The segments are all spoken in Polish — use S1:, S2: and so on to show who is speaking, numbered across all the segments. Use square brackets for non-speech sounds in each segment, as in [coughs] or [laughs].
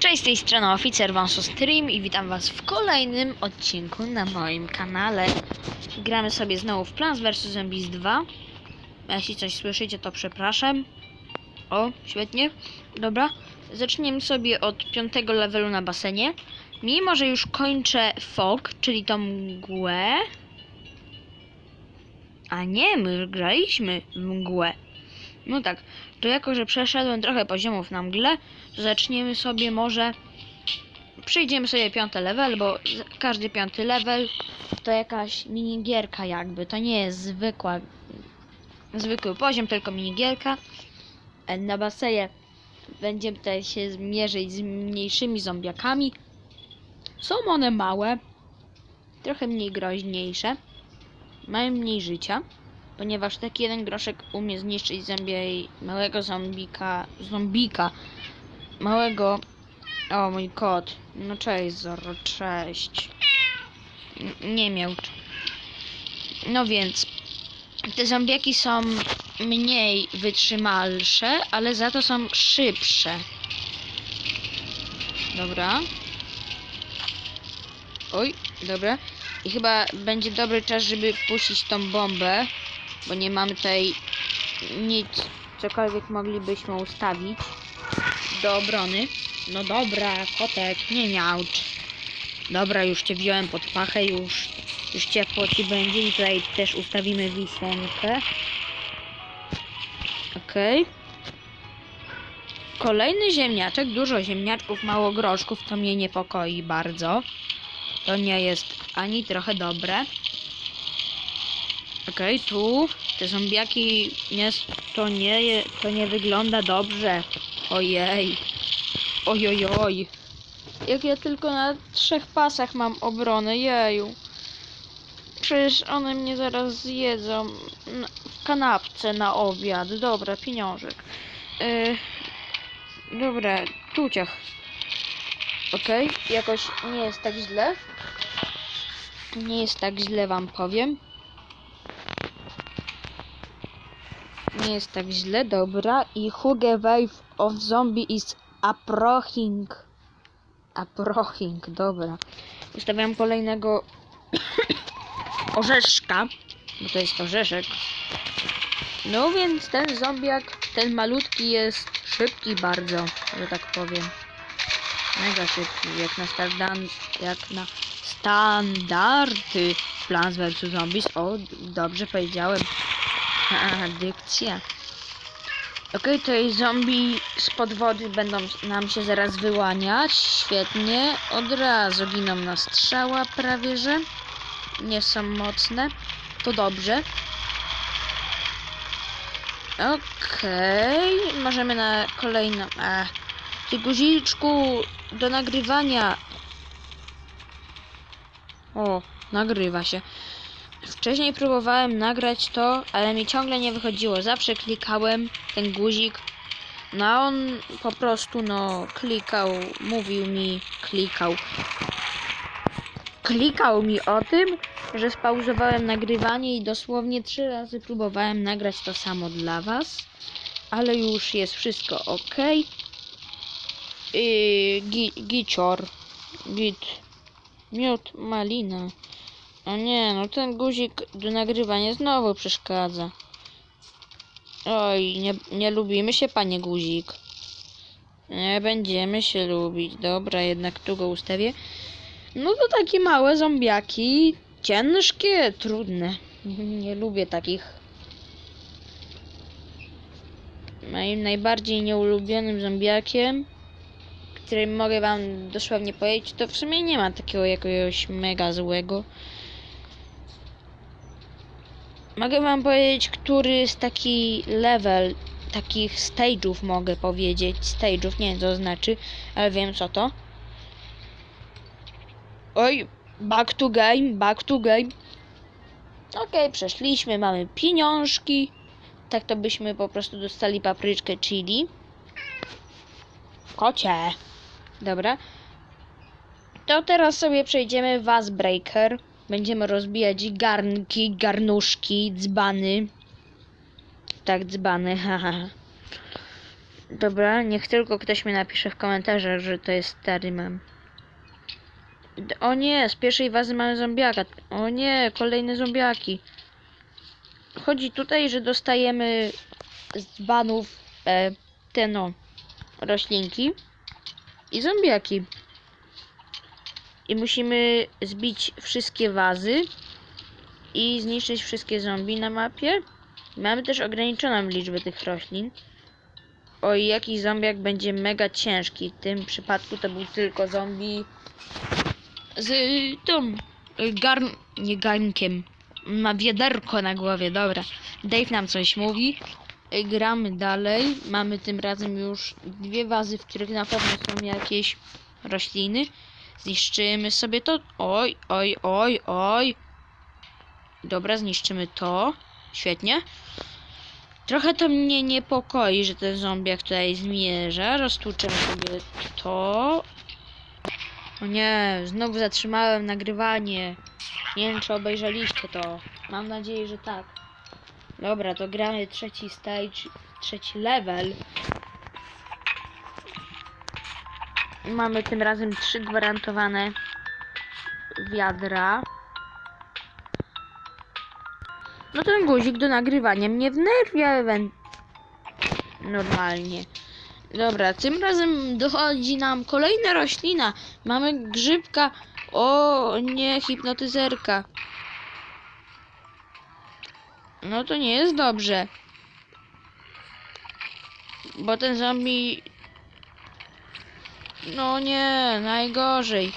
S1: Cześć, z tej strony Oficer Vanso Stream i witam was w kolejnym odcinku na moim kanale. Gramy sobie znowu w Plants vs Zombies 2. A Jeśli coś słyszycie, to przepraszam. O, świetnie. Dobra, zaczniemy sobie od piątego levelu na basenie. Mimo, że już kończę fog, czyli tą mgłę. A nie, my graliśmy w mgłę. No tak, to jako, że przeszedłem trochę poziomów na mgle, to zaczniemy sobie może... Przejdziemy sobie piąty level, bo każdy piąty level to jakaś minigierka jakby. To nie jest zwykła, zwykły poziom, tylko minigierka. E, Na basenie będziemy tutaj się zmierzyć z mniejszymi zombiakami. Są one małe, trochę mniej groźniejsze, mają mniej życia ponieważ taki jeden groszek umie zniszczyć zębiej małego zombika, zombika, małego, o mój kot, no cześć Zoro, cześć, N- nie miał, no więc, te zombiaki są mniej wytrzymalsze, ale za to są szybsze, dobra, oj, dobra, i chyba będzie dobry czas, żeby puścić tą bombę, bo nie mamy tutaj nic, cokolwiek moglibyśmy ustawić do obrony. No dobra, kotek, nie miałcz. Dobra, już cię wziąłem pod pachę, już, już ciepło ci będzie i tutaj też ustawimy wisienkę. Okej. Kolejny ziemniaczek, dużo ziemniaczków, mało groszków, to mnie niepokoi bardzo. To nie jest ani trochę dobre. Okej, tu te zombiaki nie, to nie to nie wygląda dobrze. Ojej. Ojojoj. Jak ja tylko na trzech pasach mam obronę, jeju. Przecież one mnie zaraz zjedzą w kanapce na obiad. Dobra, pieniążek. Yy, dobra, tuciach. Okej, jakoś nie jest tak źle. Nie jest tak źle, wam powiem. Nie jest tak źle, dobra. I Huge Wave of Zombie is approaching. Approaching, dobra. Ustawiam kolejnego [coughs] orzeszka, bo to jest orzeszek. No więc ten zombiak, ten malutki jest szybki bardzo, że tak powiem. Mega szybki, jak na stardan, jak na standardy Plants vs Zombies. O, dobrze powiedziałem. Haha, dykcja. Okej, to jest zombie spod wody będą nam się zaraz wyłaniać. Świetnie. Od razu giną na strzała prawie, że. Nie są mocne. To dobrze. Okej, możemy na kolejną. A, ty guziczku do nagrywania. O, nagrywa się. Wcześniej próbowałem nagrać to, ale mi ciągle nie wychodziło. Zawsze klikałem ten guzik. No a on po prostu no klikał, mówił mi, klikał. Klikał mi o tym, że spauzowałem nagrywanie i dosłownie trzy razy próbowałem nagrać to samo dla was. Ale już jest wszystko ok. Yy, gi, gicior. Git. Miód, malina. O nie, no ten guzik do nagrywania znowu przeszkadza. Oj, nie, nie lubimy się, panie guzik. Nie będziemy się lubić. Dobra, jednak tu go ustawię. No to takie małe zombiaki. Ciężkie, trudne. [laughs] Nie lubię takich. Moim najbardziej nieulubionym zombiakiem, którym mogę wam dosłownie powiedzieć, to w sumie nie ma takiego jakiegoś mega złego. Mogę wam powiedzieć, który z taki level, takich stage'ów mogę powiedzieć. Stage'ów, nie wiem co znaczy, ale wiem co to. Oj, back to game, back to game. Okej, przeszliśmy, mamy pieniążki. Tak to byśmy po prostu dostali papryczkę chili. Kocie. Dobra. To teraz sobie przejdziemy Vase Breaker. Będziemy rozbijać garnki, garnuszki, dzbany. Tak, dzbany, haha. Dobra, niech tylko ktoś mi napisze w komentarzach, że to jest stary O nie, z pierwszej wazy mamy zombiaka. O nie, kolejne zombiaki. Chodzi tutaj, że dostajemy z banów e, te no roślinki i zombiaki. I musimy zbić wszystkie wazy i zniszczyć wszystkie zombie na mapie. Mamy też ograniczoną liczbę tych roślin. Oj, jakiś zombiak będzie mega ciężki. W tym przypadku to był tylko zombie z tą y, garn... nie garnkiem. Ma wiaderko na głowie, dobra. Dave nam coś mówi. Y, Gramy dalej. Mamy tym razem już dwie wazy, w których na pewno są jakieś rośliny. Zniszczymy sobie to. Oj, oj, oj, oj. Dobra, zniszczymy to. Świetnie. Trochę to mnie niepokoi, że ten zombiak tutaj zmierza. Roztłuczemy sobie to. O nie, znowu zatrzymałem nagrywanie. Nie wiem, czy obejrzeliście to. Mam nadzieję, że tak. Dobra, to gramy trzeci stage, trzeci level. Mamy tym razem trzy gwarantowane wiadra. No ten guzik do nagrywania mnie wnerwia normalnie. Dobra, tym razem dochodzi nam kolejna roślina. Mamy grzybka. O nie, hipnotyzerka. No to nie jest dobrze. Bo ten zombie... No nie, najgorzej.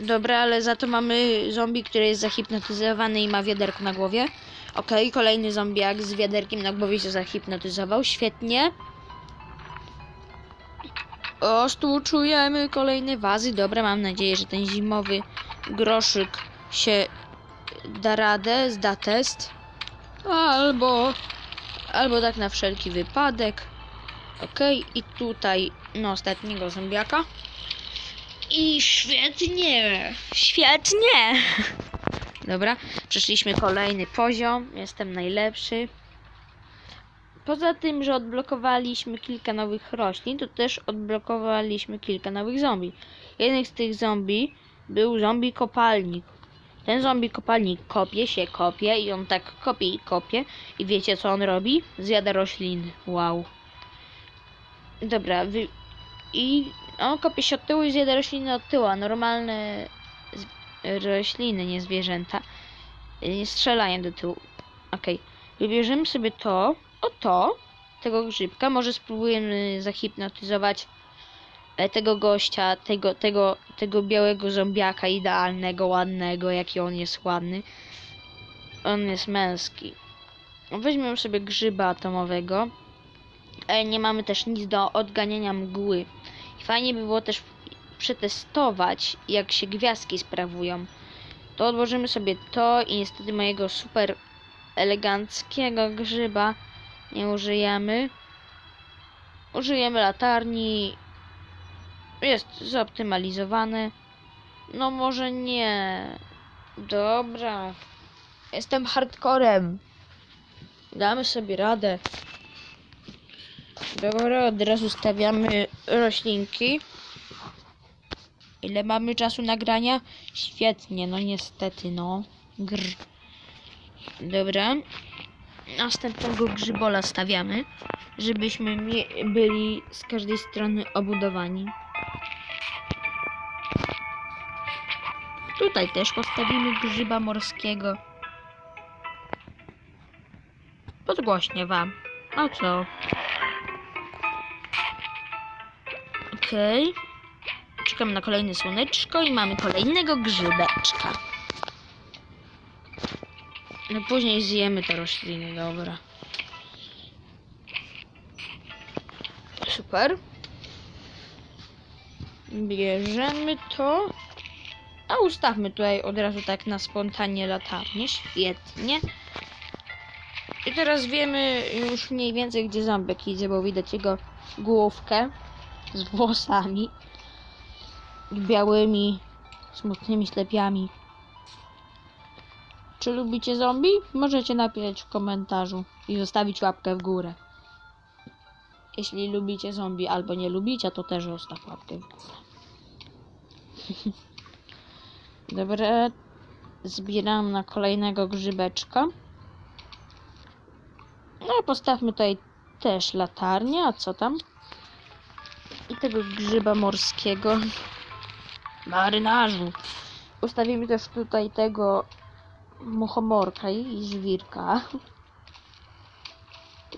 S1: Dobra, ale za to mamy zombie, który jest zahipnotyzowany i ma wiaderko na głowie. Okej, kolejny zombiak z wiaderkiem na głowie się zahipnotyzował. Świetnie. O, stłuczujemy kolejne wazy. Dobra, mam nadzieję, że ten zimowy groszyk się da radę, zda test. Albo, albo tak na wszelki wypadek. Okej, i tutaj no ostatniego zombiaka. I świetnie, świetnie. Dobra, przeszliśmy kolejny poziom. Jestem najlepszy. Poza tym, że odblokowaliśmy kilka nowych roślin, to też odblokowaliśmy kilka nowych zombie. Jeden z tych zombie był zombie kopalnik. Ten zombie kopalnik kopie się, kopie i on tak kopie i kopie. I wiecie co on robi? Zjada rośliny. Wow. Dobra, wy... i on kopie się od tyłu i zjada rośliny od tyłu, a normalne z- rośliny, nie zwierzęta, nie strzelają do tyłu. Okej, wybierzemy sobie to, o to, tego grzybka, może spróbujemy zahipnotyzować e, tego gościa, tego, tego, tego białego zombiaka idealnego, ładnego, jaki on jest ładny. On jest męski. Weźmiemy sobie grzyba atomowego. E, nie mamy też nic do odganiania mgły. I fajnie by było też przetestować, jak się gwiazdki sprawują. To odłożymy sobie to i niestety mojego super eleganckiego grzyba nie użyjemy. Użyjemy latarni. Jest zoptymalizowany. No może nie. Dobra. Jestem hardcorem. Damy sobie radę. Dobra, od razu stawiamy roślinki. Ile mamy czasu nagrania? Świetnie, no niestety, no. Gr. Dobra. Następnego grzybola stawiamy, żebyśmy byli z każdej strony obudowani. Tutaj też postawimy grzyba morskiego. Podgłośnie wam. A co? Okej. Czekam na kolejne słoneczko i mamy kolejnego grzybeczka. No później zjemy te rośliny, dobra. Super. Bierzemy to. A ustawmy tutaj od razu tak na spontanie latarnię. Świetnie. I teraz wiemy już mniej więcej gdzie ząbek idzie, bo widać jego główkę z włosami białymi, smutnymi ślepiami. Czy lubicie zombie? Możecie napisać w komentarzu i zostawić łapkę w górę. Jeśli lubicie zombie albo nie lubicie, to też zostaw łapkę w górę. [laughs] Dobra, zbieram na kolejnego grzybeczka. No i postawmy tutaj też latarnię, a co tam? Tego grzyba morskiego. Marynarzu. Ustawimy też tutaj tego muchomorka i żwirka.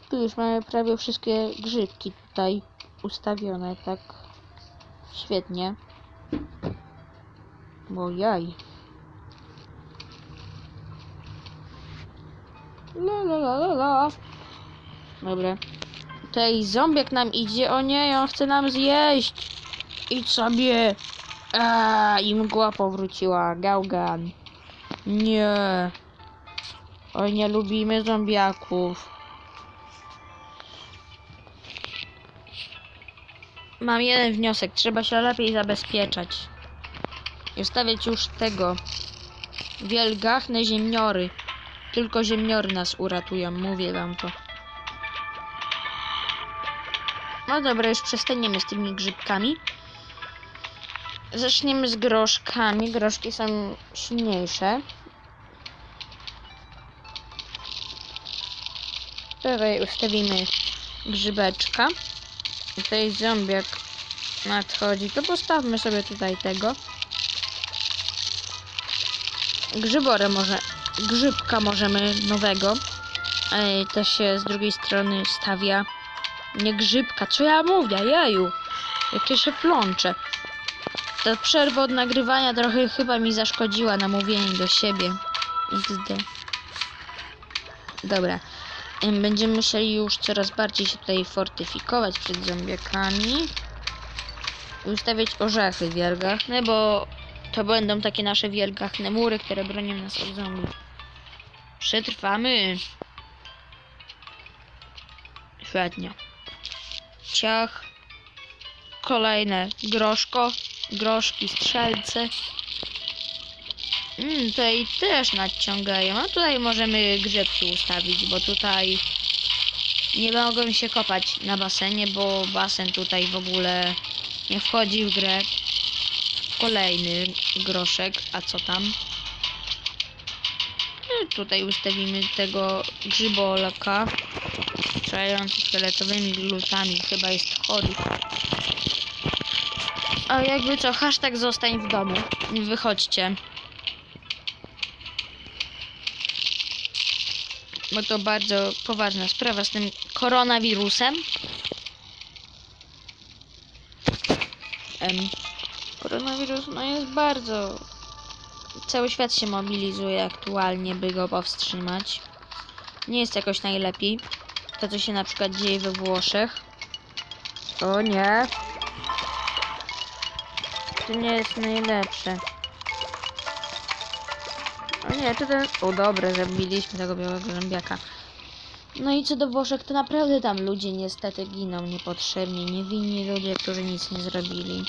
S1: Tu już mamy prawie wszystkie grzybki tutaj ustawione, tak świetnie. Bo jaj. La la la la la. Dobra. Tutaj zombiak nam idzie. O nie, on chce nam zjeść. Idź sobie. A, i mgła powróciła. Gałgan. Nie. Oj, nie lubimy zombiaków. Mam jeden wniosek. Trzeba się lepiej zabezpieczać. I stawiać już tego. Wielgachne ziemniory. Tylko ziemniory nas uratują, mówię wam to. No dobra, już przestaniemy z tymi grzybkami. Zaczniemy z groszkami. Groszki są silniejsze. Tutaj ustawimy grzybeczka. Tutaj zombiak nadchodzi. To postawmy sobie tutaj tego. Grzyborę może, grzybka możemy nowego. Ej, też się z drugiej strony stawia. Nie grzybka, co ja mówię, jeju. Jakie się plącze. Ta przerwa od nagrywania trochę chyba mi zaszkodziła na mówienie do siebie. XD. Dobra. Em, Będziemy musieli już coraz bardziej się tutaj fortyfikować przed zombiakami. Ustawiać orzechy wielgachne, bo to będą takie nasze wielgachne mury, które bronią nas od zombie. Przetrwamy. Świetnie. Ciach. Kolejne groszko. Groszki, strzelce. Mm, tutaj też nadciągają. A tutaj możemy grzybki ustawić, bo tutaj nie mogłem się kopać na basenie, bo basen tutaj w ogóle nie wchodzi w grę. Kolejny groszek, a co tam? No, tutaj ustawimy tego grzybolaka strzelający fioletowymi glutami. Chyba jest chory. A jakby co, hashtag zostań w domu. Wychodźcie. Bo to bardzo poważna sprawa z tym koronawirusem. Em, koronawirus no jest bardzo... Cały świat się mobilizuje aktualnie, by go powstrzymać. Nie jest jakoś najlepiej. To, co się na przykład dzieje we Włoszech. O nie. To nie jest najlepsze. O nie, to ten... O dobra, zabiliśmy tego białego zębiaka. No i co do Włoszech, to naprawdę tam ludzie niestety giną niepotrzebnie. Niewinni ludzie, którzy nic nie zrobili.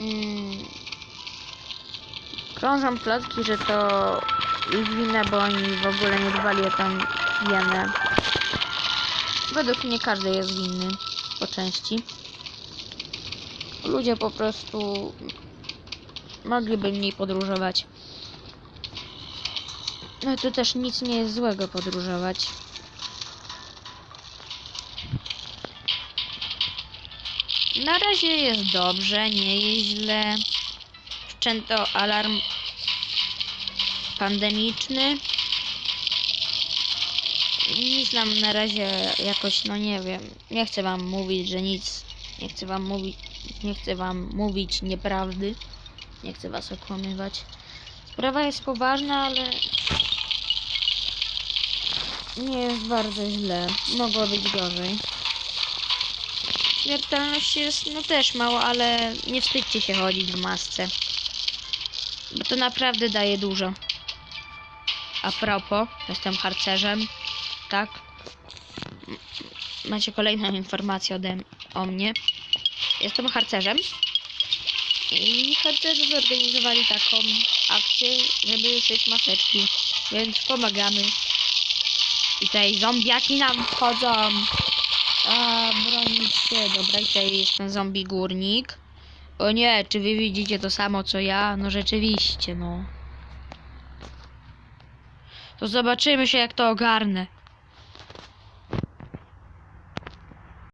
S1: Mm. Krążą plotki, że to ich wina, bo oni w ogóle nie dbali o tą higienę. Według mnie każdy jest winny po części. Ludzie po prostu mogliby mniej podróżować. No to też nic nie jest złego podróżować. Na razie jest dobrze, nie jest źle. Wszczęto alarm pandemiczny. Nic nam na razie jakoś, no nie wiem, nie chcę wam mówić, że nic, nie chcę wam mówić, nie chcę wam mówić nieprawdy, nie chcę was okłamywać. Sprawa jest poważna, ale nie jest bardzo źle. Mogło być gorzej. Śmiertelność jest no też mało, ale nie wstydźcie się chodzić w masce. Bo to naprawdę daje dużo. A propos, jestem harcerzem, tak? Macie kolejną informację ode o mnie. Jestem harcerzem. I harcerze zorganizowali taką akcję, żeby szyć maseczki, więc pomagamy. I tutaj zombiaki nam wchodzą. A, bronić się. Dobra, i tutaj jest ten zombie górnik. O nie, czy wy widzicie to samo co ja? No rzeczywiście, no. To zobaczymy się jak to ogarnę.